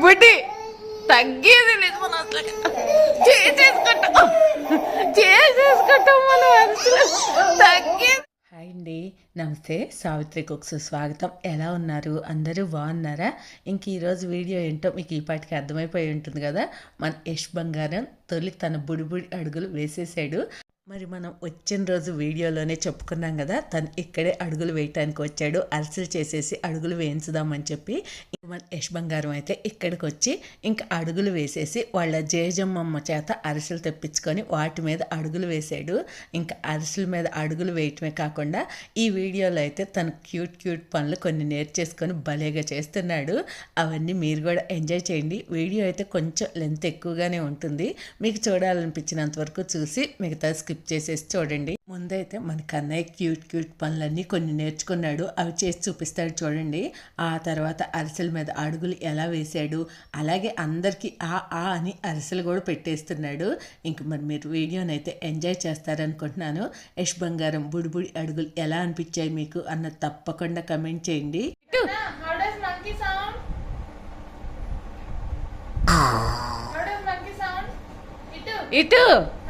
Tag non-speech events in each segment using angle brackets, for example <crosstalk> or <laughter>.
బుడ్డి తగ్గేది లేదు మనం అసలు. చేసేసుకుంటాం. చేసేసుకుంటాం మనం అసలు తగ్గేది హాయ్ అండి. నమస్తే. సావిత్రి కుక్స్ స్వాగతం. ఎలా ఉన్నారు? అందరూ బాగున్నారా? ఇంక ఈరోజు వీడియో ఏంటో మీకు ఈ పాటికి అర్థమైపోయి ఉంటుంది కదా. మన యష్ బంగారం తొలి తన బుడిబుడి అడుగులు వేసేసాడు. మరి మనం వచ్చిన రోజు వీడియోలోనే చెప్పుకున్నాం కదా తను ఇక్కడే అడుగులు వేయటానికి వచ్చాడు. అరిసెలు చేసేసి అడుగులు వేయించుదామని చెప్పి మన యష్ బంగారం అయితే ఇక్కడికి వచ్చి ఇంకా అడుగులు వేసేసి వాళ్ళ జేజమ్మమ్మ చేత అరిసెలు తెప్పించుకొని వాటి మీద అడుగులు వేసాడు. ఇంకా అరిసెల మీద అడుగులు వేయటమే కాకుండా ఈ వీడియోలో అయితే తను క్యూట్ క్యూట్ పనులు కొన్ని నేర్చేసుకొని భలేగా చేస్తున్నాడు. అవన్నీ మీరు కూడా ఎంజాయ్ చేయండి. వీడియో అయితే కొంచెం లెంత్ ఎక్కువగానే ఉంటుంది. మీకు చూడాలనిపించినంత వరకు చూసి మిగతా స్కిప్ చేసేసి చూడండి. ముందైతే మన కన్నయ్య క్యూట్ క్యూట్ పనులన్నీ కొన్ని నేర్చుకున్నాడు. అవి చేసి చూపిస్తాడు చూడండి. ఆ తర్వాత అరిసెల మీద అడుగులు ఎలా వేశాడు. అలాగే అందరికీ ఆ ఆ అని అరిసెలు కూడా పెట్టేస్తున్నాడు. ఇంక మరి మీరు వీడియోని అయితే ఎంజాయ్ చేస్తారనుకుంటున్నాను. యష్ బంగారం బుడిబుడి అడుగులు ఎలా అనిపించాయి మీకు అన్నది తప్పకుండా కమెంట్ చేయండి. How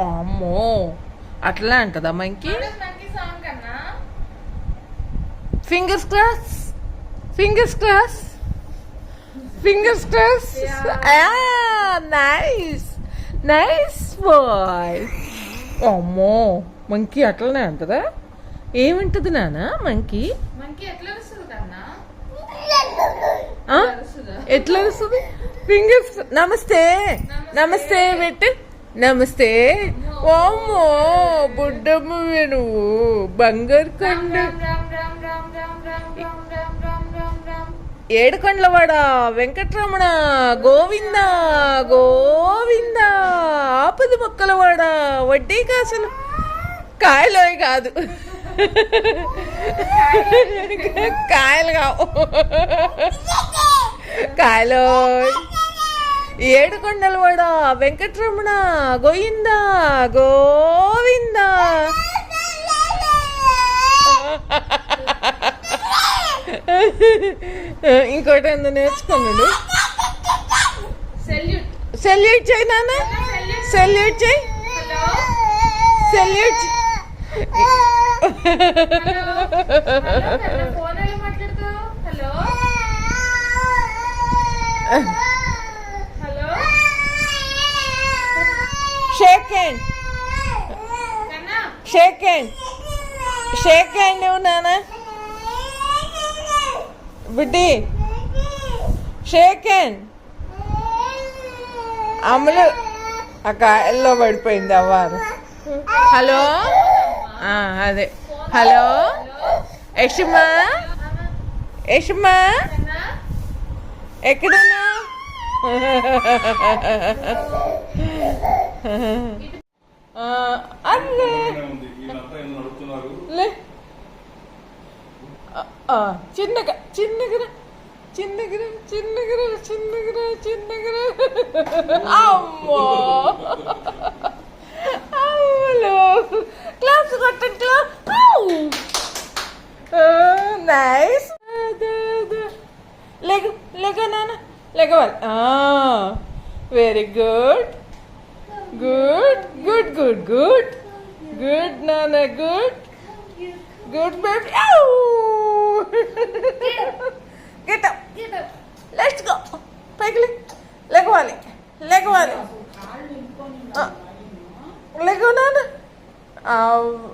అమ్మో అట్లా అంటదా మనకి fingers cross fingers cross fingers cross nice nice boy అమ్మో మంకీ అట్లనే అంటదా? ఏమింటది నానా మంకీ? ఎట్లా వస్తుంది ఫింగర్స్ నమస్తే. నమస్తే. పెట్టి నమస్తే. ఓమో బుడ్డమ్మ నువ్వు. బంగారు కొండ. ఏడుకొండలవాడ వెంకట్రమణ గోవింద గోవింద ఆపది మొక్కలవాడ వడ్డీ కాసలు కాయలో కాదు. కాయలు కావు. కాయలో. ఏడుకొండలవాడ వెంకటరమణ గోయింద గోవింద. ఇంకోటి ఏందో నేర్చుకున్నాడు సెల్యూట్ చేయి నాన్న. సెల్యూట్ చేయి. Salute hello shake hand shake hand shake hand ఇవ్వు నాన్న షేక్ హ్యాండ్ అమలు. ఆ కాయల్లో పడిపోయింది అవ్వారు హలో? అదే. హలో? యషమా? యషమా? కన్నా ఎక్కడున్నా <laughs> ఆ, లే చిన్నగా చిన్నగా చిన్నగా చిన్నగా చిన్నగా చిన్నగా. అమ్మో. అమ్మలో క్లాస్ కొట్టండి క్లాస్ నైస్. లెగ లెగ నాన్న లెగవాలి. Very good. Good, good, good, good. Good, Nana, good. Good, baby. Ow! Get <laughs> up. Get up. Let's go. Pegli. Leg wale. Leg wale. Uh, Lego, Nana. Uh,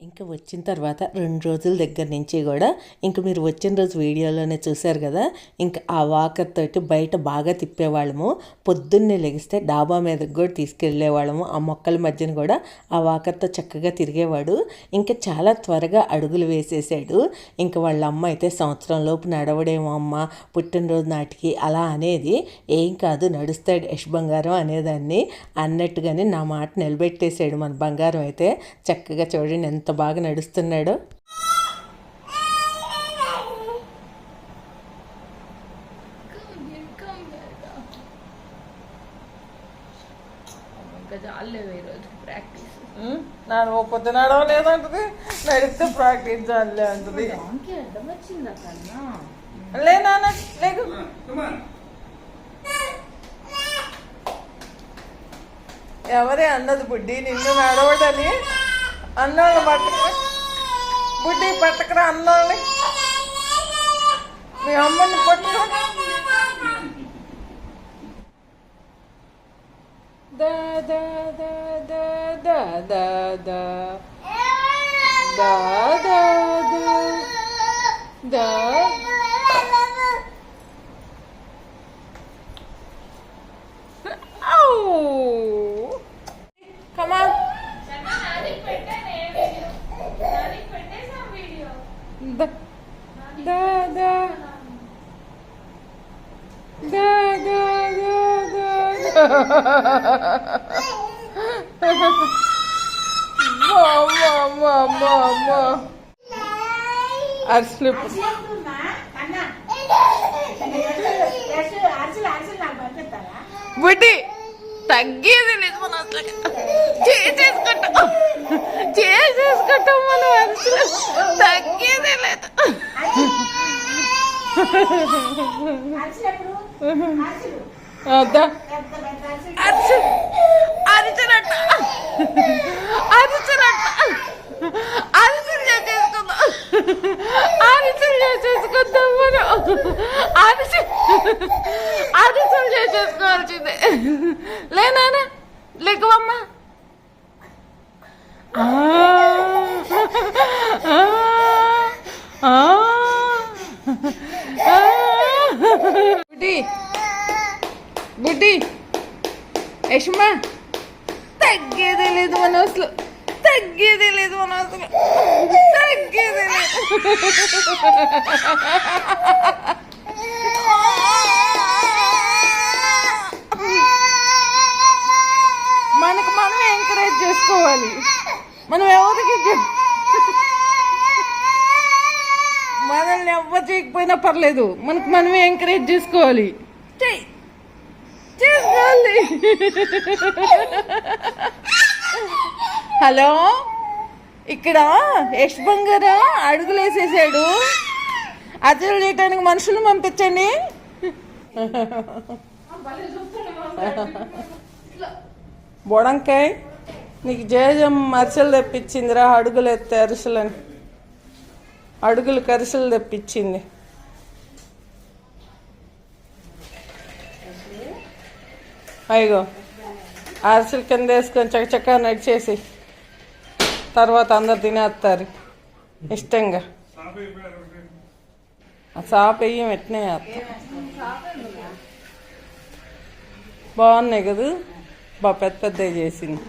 ఇంకా వచ్చిన తర్వాత రెండు రోజుల దగ్గర నుంచి కూడా ఇంక మీరు వచ్చిన రోజు వీడియోలోనే చూశారు కదా ఇంకా ఆ వాకర్ తోటి బయట బాగా తిప్పేవాళ్ళము. పొద్దున్నే లెగిస్తే డాబా మీదకి కూడా తీసుకెళ్ళేవాళ్ళము. ఆ మొక్కల మధ్యన కూడా ఆ వాకర్తో చక్కగా తిరిగేవాడు. ఇంకా చాలా త్వరగా అడుగులు వేసేసాడు. ఇంకా వాళ్ళ అమ్మ అయితే సంవత్సరంలోపు నడవడేమో అమ్మ పుట్టినరోజు నాటికి అలా అనేది ఏం కాదు నడుస్తాడు యష్ బంగారం అనేదాన్ని అన్నట్టుగానే నా మాట నిలబెట్టేశాడు మన బంగారం అయితే. చక్కగా చూడండి ఎంత ఎంత బాగా నడుస్తున్నాడో. నాన్న ఓ పొద్దు నడవ లేదంటది నడిస్తే ప్రాక్టీస్ చాలే అంటది. లే నాన్న లేదు ఎవరే అన్నది బుడ్డి నిన్ను నడవడని? అన్నోళ్ళు పట్టకరా. బుడ్డి పట్టకరా అన్నోళ్ళని మీ అమ్మని పట్టుకరా. దా దా దా దా దా దా దా. దా దా దా. దా అరిసెలు బుడ్డి తగ్గేది నిజం చేసేసుకుంటాం. చేసేసుకుంటాం మనం అరిసెలు తగ్గేది లేదు. అరిసెలు అరిచనట్ట అరిచనట్ట అరిచలు చేసేసుకుందాం. అరిచలు చేసేసుకుందాం మనం. అరిచి అరిచలు చేసేసుకోవాల్సిందే. లేనా లెక్కువమ్మా పర్లేదు. మనకు మనమే ఎంకరేజ్ చేసుకోవాలి. చేసుకోవాలి హలో? ఇక్కడ యశ్ బంగారా అడుగులు వేసేసాడు అతలు చేయటానికి మనుషులు పంపించండి. బొడంకాయ్ నీకు జేజం అరిసెలు తెప్పించిందిరా అడుగులు ఎత్తే అరిసెలని. అడుగులు కరిసెలు తెప్పించింది. అయ్యో. అరిసెలు కింద వేసుకొని చకచకా నడిచేసి తర్వాత అందరు తినేస్తారు. ఇష్టంగా. సాపే అయిపోయారు చాప వెయ్యం ఎట్నే వేస్తాం బాగున్నాయి కదా? బా పెద్ద పెద్ద చేసింది.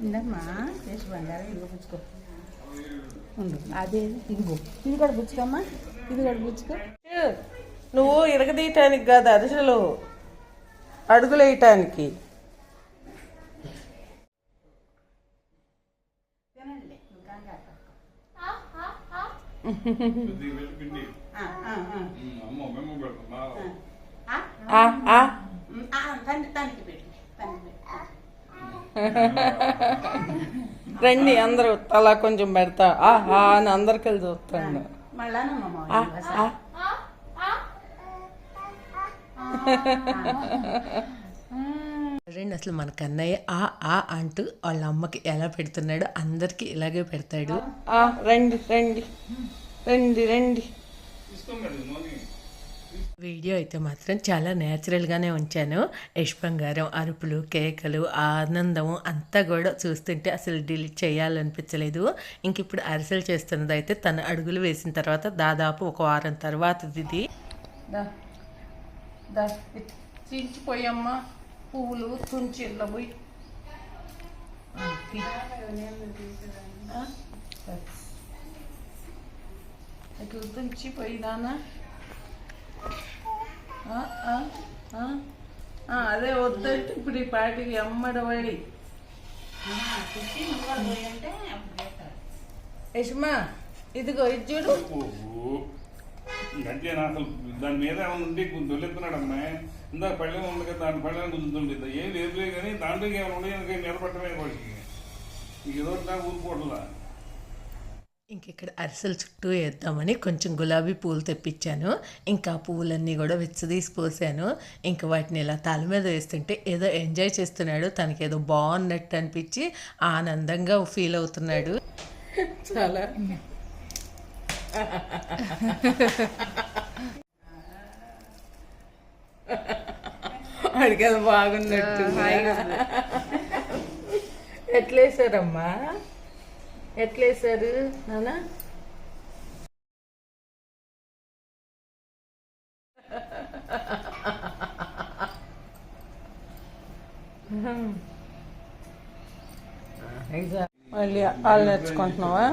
ఇందమ్మా చేసి బంగారం ఇల్లు పుచ్చుకో. అదే ఇదిగో. ఇది కూడా బుచ్చుకమ్మా ఇది కూడా పుచ్చుకో. నువ్వు ఇరగదీయటానికి కాదు అరిసెలు అడుగులేయటానికి. తండ్రి తండ్రికి పెట్టి. <laughs> రండి అందరూ తలా కొంచెం పెడతా. ఆహా అని అందరికెళ్ళి చూస్తాను. మళ్ళానమ్మా ఆ, ఆ. రండి అసలు మన కన్నయ్య ఆ ఆ అంటూ వాళ్ళ అమ్మకి ఎలా పెడుతున్నాడో అందరికి ఇలాగే పెడతాడు. రండి రండి. రండి రండి. వీడియో అయితే మాత్రం చాలా న్యాచురల్గానే ఉంచాను. యష్ బంగారం అరుపులు కేకలు ఆనందము అంతా కూడా చూస్తుంటే అసలు డిలీట్ చేయాలనిపించలేదు. ఇంక ఇప్పుడు అరిసెలు చేస్తున్నది అయితే తన అడుగులు వేసిన తర్వాత దాదాపు ఒక వారం తర్వాత ఇది. చించిపోయమ్మా పువ్వులు తుంచి పోయి. ఇట్లా అదే వద్దంటే ఇప్పుడు ఈ పాటికి అమ్మడబడి యష్మా ఇదిగో ఇది చూడు. గట్టిగా అసలు దాని మీద ఏమైనా ఉండి దొల్లెత్తున్నాడు అమ్మాయి ఇందాక పళ్ళెం ఉంది కదా దాని పళ్ళెం గుంజుతుండేది ఏం లేదు కానీ దాంట్లో ఏమైనా ఉండి నిలబట్టమే వాడికి. ఇక ఏదో ఒకటి నాకు ఊరుకోవట్లా ఇంక ఇక్కడ అరిసెల చుట్టూ వేద్దామని కొంచెం గులాబీ పూలు తెప్పించాను. ఇంకా పువ్వులన్నీ కూడా వెచ్చదీసి పోసాను ఇంకా వాటిని ఇలా తల మీద వేస్తుంటే ఏదో ఎంజాయ్ చేస్తున్నాడు. తనకి ఏదో బాగున్నట్టు అనిపించి ఆనందంగా ఫీల్ అవుతున్నాడు. చాలా. అడిగేది బాగున్నట్టు ఎట్లేసారమ్మా? ఎట్లేసారు నానా మళ్ళీ వాళ్ళు నేర్చుకుంటున్నావా?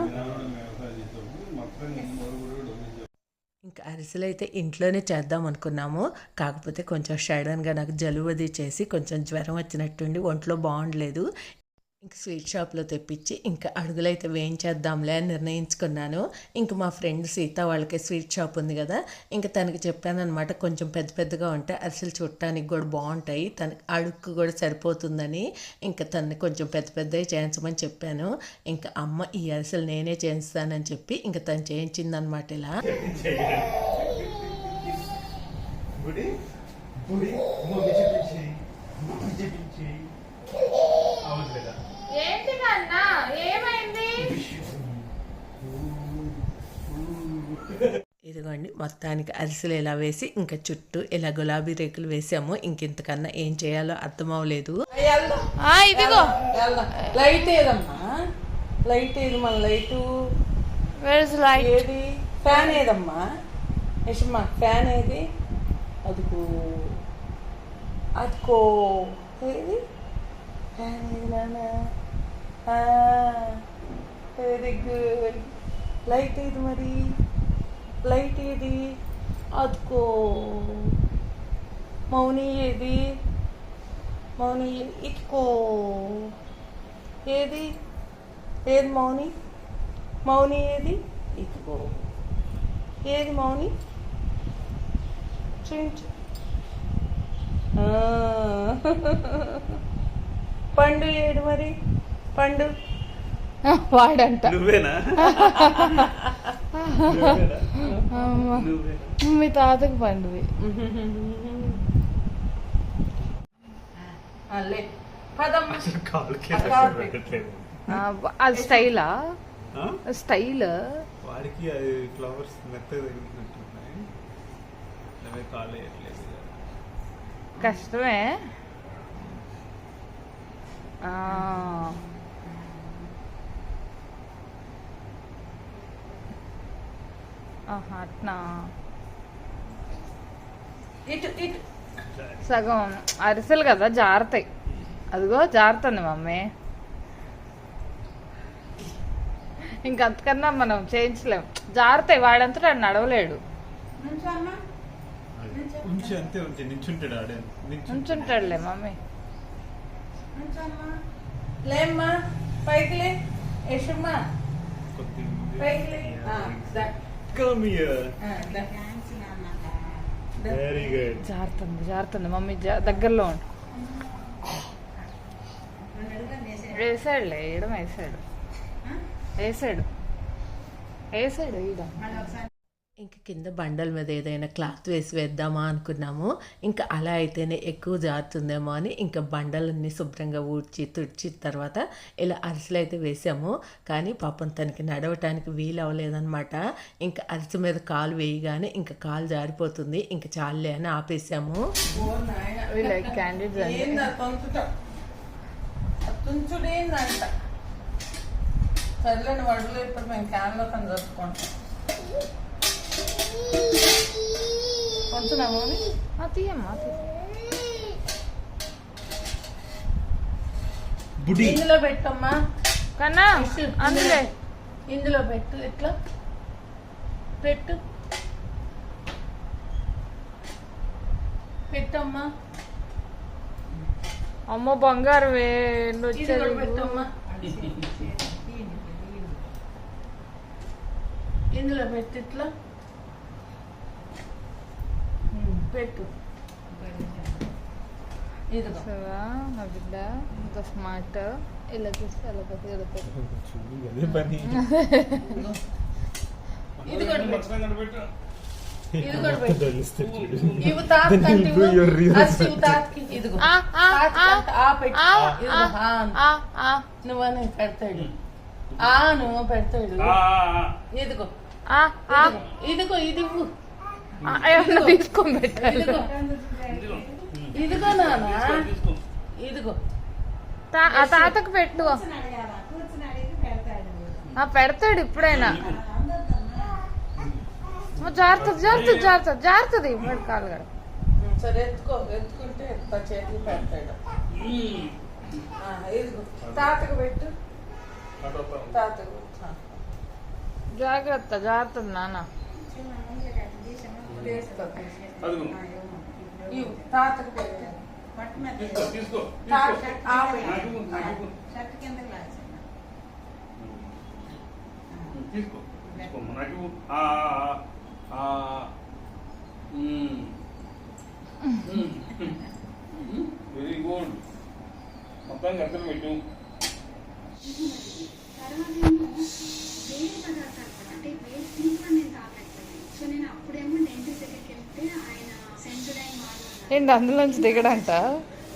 ఇంకా అరిసెలు అయితే ఇంట్లోనే చేద్దాం అనుకున్నాము. కాకపోతే కొంచెం సడన్గా నాకు జలుబు అది చేసి కొంచెం జ్వరం వచ్చినట్టుండి ఒంట్లో బాగుండలేదు. ఇంక స్వీట్ షాప్లో తెప్పించి ఇంకా అడుగులైతే వేయించేద్దాంలే అని నిర్ణయించుకున్నాను. ఇంక మా ఫ్రెండ్ సీత వాళ్ళకి స్వీట్ షాప్ ఉంది కదా ఇంకా తనకి చెప్పానమాట కొంచెం పెద్ద పెద్దగా ఉంటే అరిసెలు చుట్టానికి కూడా బాగుంటాయి తనకి అడుక్కు కూడా సరిపోతుందని ఇంకా తనని కొంచెం పెద్ద పెద్దవి చేయించమని చెప్పాను. ఇంకా అమ్మ ఈ అరిసెలు నేనే చేయిస్తానని చెప్పి ఇంకా తను చేయించిందనమాట ఇలా. <laughs> గుడి గుడి ఇదిగోండి మొత్తానికి అరిసెలు ఇలా వేసి ఇంకా చుట్టూ ఇలా గులాబీ రేకులు వేసాము. ఇంకింతకన్నా ఏం చేయాలో అర్థం అవ్వలేదు ఆ ఇదిగో. లైట్ ఏదమ్మా? లైట్ ఏది మన లైటు? వేర్స్ లైట్ ఏది? ఫ్యాన్ ఏదమ్మా? యశమ్మా ఫ్యాన్ ఏది? అదికో అదికో ఏది? ఫ్యాన్ ఏది నాన్న? Very good. లైట్ ఏది మరి? లైట్ ఏది? అదికో మౌని ఏది? మౌని ఇటుకో ఏది? ఏది మౌని? మౌని ఏది? ఇదిగో. ఏది మౌని? చూపించు ఆ. పండు ఏడు మరి? పండు. వాడంట. నువ్వేనా? నువ్వే <laughs> మీ తాతకు కాలు పెట్టట్లేదు అది స్టైలా? స్టైల్? వాడికి అది ఫ్లవర్స్ మెత్తగా తగిలినట్టున్నాయి. వేయట్లేదు కష్టమే ఆ. ఆహా, అట్నా? ఇటు ఇటు. సగం అరిసెలు కదా జారుతాయి. అదిగో జారుతుంది మమ్మీ. ఇంకంతకన్నా మనం చేయించలేం. జారుతాయి వాడంతటా ఆడు. నడవలేడు ఉంచుంటాడులే మమ్మీ. లేమ్మా. పైకి లే. యశమ్మా పైకి లే. Come here. వెరీ గుడ్ జారుతుంది జారుతుంది. మమ్మీ దగ్గరలో ఉండు. వేసాడులే వేయడం వేసాడు వేసాడు. వేసాడు ఈడ. ఇంక కింద బండల మీద ఏదైనా క్లాత్ వేసి వేద్దామా అనుకున్నాము. ఇంకా అలా అయితేనే ఎక్కువ జారుతుందేమో అని ఇంకా బండలన్నీ శుభ్రంగా ఊడ్చి తుడిచి తర్వాత ఇలా అరిసెలు అయితే వేసాము. కానీ పాపం తనకి నడవటానికి వీలు అవ్వలేదన్నమాట. ఇంకా అరిసె మీద కాలు వేయగానే ఇంకా కాలు జారిపోతుంది. ఇంకా చాలులే అని ఆపేసాము. సర్లేని వడలు ఇప్పుడు మేము క్యాన్లో కని జరుపుకుంటాం కొంచెం తీయమ్మా బుడి. ఇందులో పెట్టమ్మా. కన్నా అందులే. ఇందులో పెట్టు. ఎట్లా? పెట్టు. పెట్టమ్మా. అమ్మ బంగారు పెట్టమ్మా. <laughs> ఇందులో పెట్టు ఇట్లా పెట్టు. ఇదిగో. చూసావా? నా బిడ్డ ఇంత స్మార్ట్ ఇలా చూస్తే అలా అదే పని ఇది నువ్వని పెడతాడు. ఆ నువ్వు పెడతాడు. ఇదిగో. ఆ, ఆ, ఇదిగో. ఇదిగో ఇది ఏమన్నా తీసుకొని పెట్టాలి ఇదిగో. ఇదిగో. నాన్న. ఆ తాతకు పెట్టు. ఆ పెడతాడు ఇప్పుడైనా. జారుతుంది జారుతుంది జారుతుంది జారుతుంది ఇప్పుడు కాలు ఉమ్, సరే ఎత్తుకో. ఎత్తుకుంటే పెడతాడు. తాతకు పెట్టు. తాతకు. జాగ్రత్త జారుతుంది నాన్న. తాతకు పెట్టు తీసుకో తీసుకో తాత తీసుకో నాకు తీసుకో నాకు వెరీ గుడ్ మొత్తం గంటలు పెట్టు తర్వాత ఏంటి అందులోంచి దిగడంట?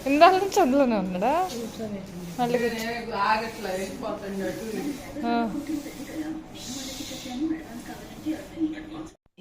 ఇందాల నుంచి అందులోనే ఉన్నాడా? మళ్ళీ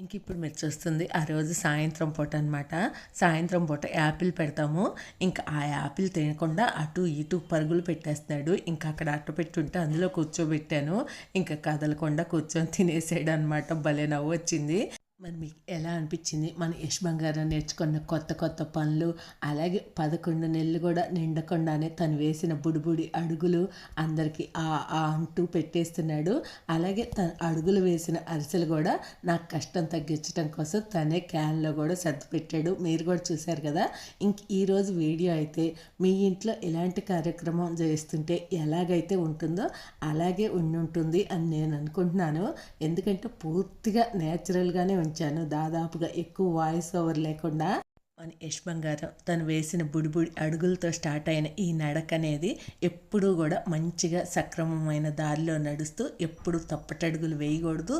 ఇంక ఇప్పుడు మీరు చూస్తుంది ఆ రోజు సాయంత్రం పూట అనమాట సాయంత్రం పూట యాపిల్ పెడతాము. ఇంకా ఆ యాపిల్ తినకుండా అటు ఇటు పరుగులు పెట్టేస్తున్నాడు. ఇంకా అక్కడ అట్టు పెట్టుంటే అందులో కూర్చోబెట్టాను. ఇంకా కదలకుండా కూర్చొని తినేసాడు అనమాట భలే నవ్వు వచ్చింది మరి మీకు ఎలా అనిపించింది? మన యశ్ బంగారం నేర్చుకున్న కొత్త కొత్త పనులు అలాగే పదకొండు నెలలు కూడా నిండకుండానే తను వేసిన బుడిబుడి అడుగులు అందరికీ ఆ ఆ అంటూ పెట్టేస్తున్నాడు. అలాగే తన అడుగులు వేసిన అరిసెలు కూడా నాకు కష్టం తగ్గించడం కోసం తనే క్యాన్లో కూడా సర్ది పెట్టాడు. మీరు కూడా చూశారు కదా? ఇంక ఈరోజు వీడియో అయితే మీ ఇంట్లో ఎలాంటి కార్యక్రమం చేస్తుంటే ఎలాగైతే ఉంటుందో అలాగే ఉండి ఉంటుంది అని నేను అనుకుంటున్నాను. ఎందుకంటే పూర్తిగా నేచురల్గానే ఉంచాను దాదాపుగా ఎక్కువ వాయిస్ ఓవర్ లేకుండా మన యష్ బంగారం తను వేసిన బుడిబుడి అడుగులతో స్టార్ట్ అయిన ఈ నడక అనేది ఎప్పుడూ కూడా మంచిగా సక్రమమైన దారిలో నడుస్తూ ఎప్పుడు తప్పటడుగులు వేయకూడదు.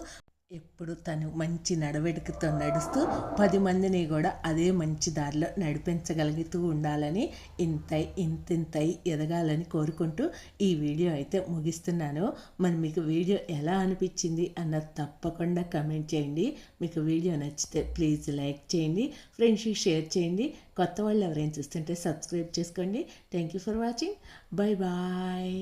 ఎప్పుడు తను మంచి నడవడికతో నడుస్తూ పది మందిని కూడా అదే మంచి దారిలో నడిపించగలుగుతూ ఉండాలని ఇంతై ఇంతింతై ఎదగాలని కోరుకుంటూ ఈ వీడియో అయితే ముగిస్తున్నాను. మరి మీకు వీడియో ఎలా అనిపించింది అన్నది తప్పకుండా కమెంట్ చేయండి. మీకు వీడియో నచ్చితే ప్లీజ్ లైక్ చేయండి ఫ్రెండ్స్కి షేర్ చేయండి కొత్త వాళ్ళు ఎవరైనా చూస్తుంటే సబ్స్క్రైబ్ చేసుకోండి. Thank you for watching. Bye bye.